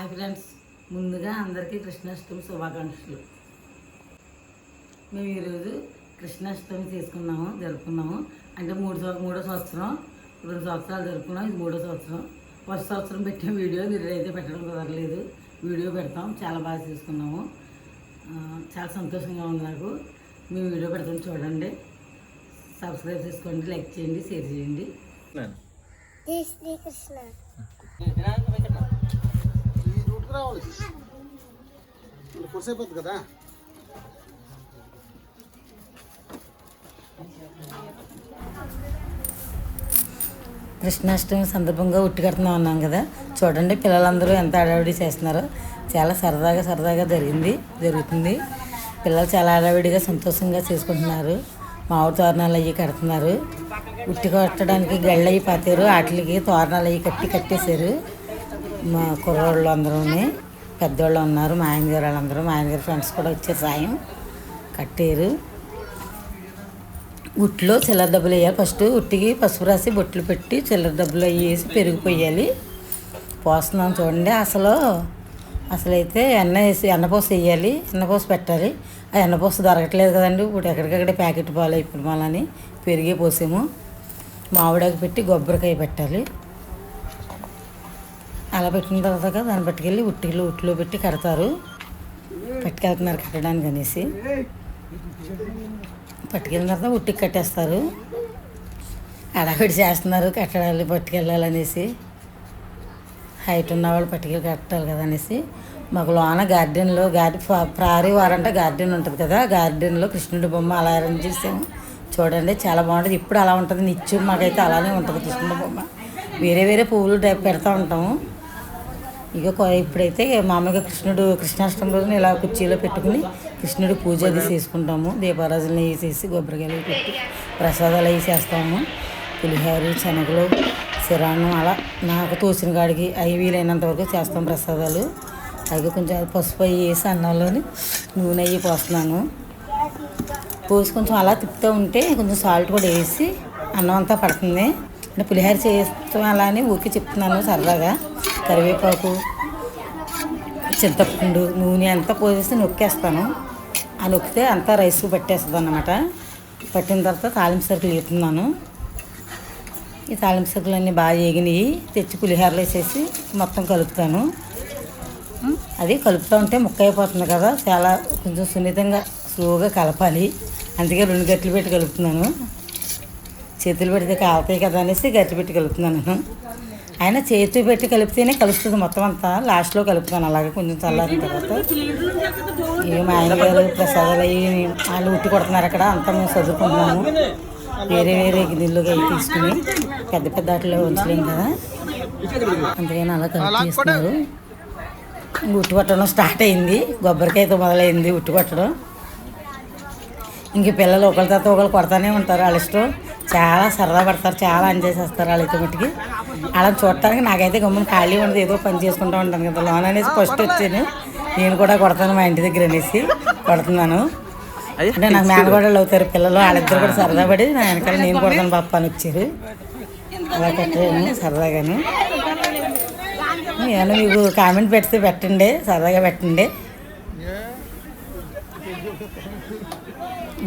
Hi friends. ముందుగా అందరికీ కృష్ణాష్టమి శుభాకాంక్షలు. మేము ఈరోజు కృష్ణాష్టమి చేసుకున్నాము జరుపుకున్నాము. అంటే మూడు మూడో సంవత్సరం రెండు సంవత్సరాలు జరుపుకున్నాం ఇది మూడో సంవత్సరం. ఫస్ట్ సంవత్సరం పెట్టిన వీడియో మీరు అయితే పెట్టడం కుదరలేదు. వీడియో పెడతాం చాలా బాగా చేసుకున్నాము. చాలా సంతోషంగా ఉంది నాకు. మేము వీడియో పెడతాం చూడండి. సబ్స్క్రైబ్ చేసుకోండి లైక్ చేయండి షేర్ చేయండి. శ్రీకృష్ణ ఈ రావాలి? ఇప్పుడు అయిపోతుంది కదా. కృష్ణాష్టమి సందర్భంగా ఉట్టి కడుతున్నాం అన్నాం కదా. చూడండి పిల్లలందరూ ఎంత హడావిడి చేస్తున్నారో. చాలా సరదాగా సరదాగా జరిగింది జరుగుతుంది. పిల్లలు చాలా హడావిడిగా సంతోషంగా చేసుకుంటున్నారు. మామిడి తోరణాలు అవి కడుతున్నారు. ఉట్టి కట్టడానికి గళ్ళు అవి పాతారు వాటికి తోరణాలు అవి కట్టి కట్టేశారు. మా కుర్రోళ్ళు అందరూ పెద్దోళ్ళు ఉన్నారు మా ఆయన గారు వాళ్ళందరూ మా ఆయన గారి ఫ్రెండ్స్ కూడా వచ్చారు సాయం. కట్టారు. ఉట్లో చిల్లర డబ్బులు వేయాలి. ఫస్ట్ ఉట్టికి పసుపు రాసి బొట్లు పెట్టి చిల్లర డబ్బులు అవి వేసి పెరుగు పోయాలి పోస్తున్నాం చూడండి. అసలు అసలు అయితే ఎన్న వేసి ఎన్నపోస వేయాలి. ఎన్నపోస పెట్టాలి. ఆ ఎన్నపోస దొరకట్లేదు కదండి. ఇప్పుడు ఎక్కడికక్కడ ప్యాకెట్ పాలు ఇప్పుడు మళ్ళీ పెరిగే పోసాము. మామిడాకు పెట్టి కొబ్బరికాయ పెట్టాలి. అలా పెట్టిన తర్వాత దాన్ని పట్టుకెళ్ళి ఉట్టిలో ఉట్లో పెట్టి కడతారు. పట్టుకెళ్తున్నారు కట్టడానికి అనేసి. పట్టుకెళ్ళిన తర్వాత ఉట్టికి కట్టేస్తారు. అడగడి చేస్తున్నారు కట్టడాలు పట్టుకెళ్ళాలనేసి హైట్ ఉన్న వాళ్ళు పట్టుకెళ్ళి కట్టాలి కదా అనేసి. మాకు లోన గార్డెన్లో గార్డెన్ ప్రారీ వారంటే గార్డెన్ ఉంటుంది కదా గార్డెన్లో కృష్ణుడి బొమ్మ అలా అరేంజ్ చేసాము చూడండి చాలా బాగుంటుంది. ఇప్పుడు అలా ఉంటుంది. నిత్యం మాకైతే అలానే ఉంటుంది కృష్ణుడి బొమ్మ. వేరే వేరే పువ్వులు పెడతా ఉంటాము. ఇక ఇప్పుడైతే మామూలుగా కృష్ణుడు కృష్ణాష్టమి రోజున ఇలా కుర్చీలో పెట్టుకుని కృష్ణుడు పూజ అది చేసుకుంటాము. దీపారాజులు వేసేసి కొబ్బరికాయలు పెట్టి ప్రసాదాలు అవి చేస్తాము. పులిహోర శనగలు సిరాన్నం అలా నాకు తోచిన కాడికి అవి వీలైనంత వరకు చేస్తాం ప్రసాదాలు. అవి కొంచెం పసుపు అవి వేసి అన్నంలోని నూనె అవి పోస్తున్నాను. పోసి కొంచెం అలా తిప్పుతూ ఉంటే కొంచెం సాల్ట్ కూడా వేసి అన్నం అంతా పడుతుంది. అంటే పులిహోర చేస్తాం అలా అని ఊరికి చెప్తున్నాను సరదాగా. కరివేపాకు చింతపండు నూనె అంతా పోసేసి నొక్కేస్తాను. ఆ నొక్కితే అంతా రైస్కి పట్టేస్తుంది అన్నమాట పట్టిన తర్వాత తాలింపు సరుకులు వేస్తున్నాను. ఈ తాలింపు సరుకులన్నీ బాగా వేగినాయి తెచ్చి పులిహోరలు వేసేసి మొత్తం కలుపుతాను. అది కలుపుతూ ఉంటే ముక్క అయిపోతుంది కదా చాలా కొంచెం సున్నితంగా స్లోగా కలపాలి. అందుకే రెండు గట్లు పెట్టి కలుపుతున్నాను. చేతులు పెడితే కాలుతాయి కదా అనేసి గట్టి పెట్టి కలుపుతున్నాను. ఆయన చేతి పెట్టి కలిపితేనే కలుస్తుంది మొత్తం అంతా. లాస్ట్లో కలుపుతాను. అలాగే కొంచెం చల్లారిన తర్వాత మా ఆయన గారు ప్రసాదాలు అవి వాళ్ళు ఉట్టి కొడుతున్నారు అక్కడ. అంతా మేము చదువుకుంటున్నాము. వేరే వేరే గిన్నెలుగా అవి తీసుకుని పెద్ద పెద్ద వాటిలో ఉంచలేం కదా. అందుకని అలా కలిపి చేస్తున్నారు. ఇంక ఉట్టి కొట్టడం స్టార్ట్ అయింది. కొబ్బరికాయతో మొదలైంది ఉట్టి కొట్టడం. ఇంక పిల్లలు ఒకరి తర్వాత ఒకరు కొడతానే ఉంటారు వాళ్ళ ఇష్టం. చాలా సరదా పడతారు. చాలా ఎంజాయ్ చేస్తారు వాళ్ళైతే మట్టుకి. అలా చూడటానికి నాకైతే గమ్మున ఖాళీ ఉండదు. ఏదో పని చేసుకుంటూ ఉంటాను కదా. లోన్ అనేసి ఫస్ట్ వచ్చాను. నేను కూడా కొడతాను మా ఇంటి దగ్గర అనేసి కొడుతున్నాను. అంటే నాకు మేనగోడలు అవుతారు పిల్లలు. వాళ్ళిద్దరు కూడా సరదా పడి నా వెనకాల నేను కొడతాను పాప అని వచ్చారు. అలా కొట్టాను సరదాగాను. ఏమన్నా మీకు కామెంట్ పెడితే పెట్టండి సరదాగా పెట్టండి.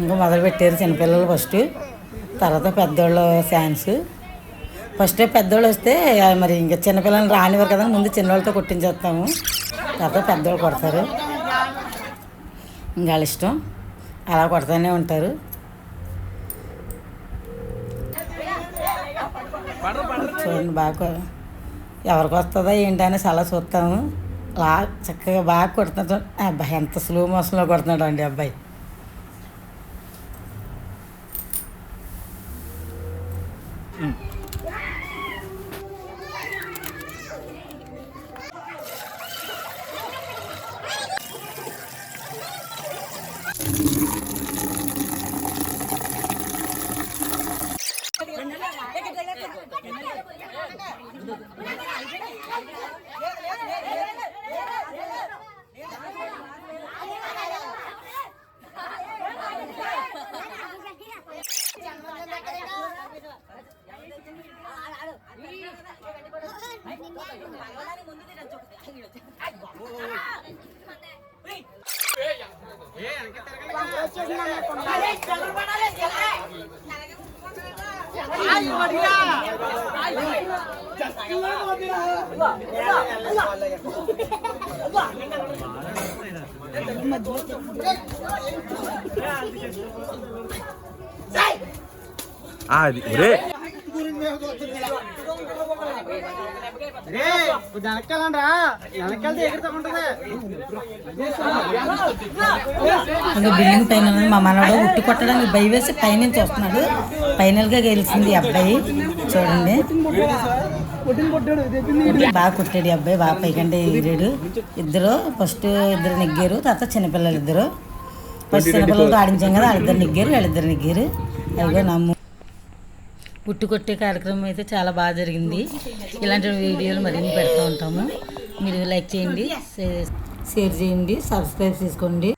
ఇంకా మొదలు పెట్టారు చిన్నపిల్లలు ఫస్ట్ తర్వాత పెద్దోళ్ళు ఛాన్స్ ఫస్ట్ పెద్దోళ్ళు వస్తే మరి ఇంకా చిన్నపిల్లలు రానివారు కదా ముందు చిన్నవాళ్ళతో కొట్టించేస్తాము. తర్వాత పెద్దవాళ్ళు కొడతారు. ఇంకా ఇష్టం. అలా కొడతానే ఉంటారు. చూడండి బాగా ఎవరికి వస్తుందో ఏంటి అనేసి అలా చూస్తాము. అలా చక్కగా బాగా కొడుతున్నాడు. అబ్బాయి ఎంత స్లో మోషన్లో కొడుతున్నాడు అండి అబ్బాయి. Mm. 아, 네, 그래? వెనకాలండ్రా అది బిల్డింగ్ పైన మా మనవాడు ఉట్టి కొట్టడానికి భయ వేసి పైనుంచి వస్తున్నాడు ఫైనల్గా గెలిచింది ఈ అబ్బాయి. చూడండి. బాగా కొట్టాడు ఈ అబ్బాయి బాగా పైకంటే ఎగిరాడు. ఇద్దరు ఫస్ట్ ఇద్దరు నెగ్గారు తర్వాత చిన్నపిల్లలు ఇద్దరు. ఫస్ట్ చిన్నపిల్లలతో ఆడించాం కదా వాళ్ళిద్దరు నెగ్గారు వాళ్ళిద్దరు నెగ్గారు. అలాగే నమ్ము పుట్టుకొట్టే కార్యక్రమం అయితే చాలా బాగా జరిగింది. ఇలాంటి వీడియోలు మరిన్ని పెడతా ఉంటాము. మీరు లైక్ చేయండి షేర్ చేయండి సబ్స్క్రైబ్ చేసుకోండి.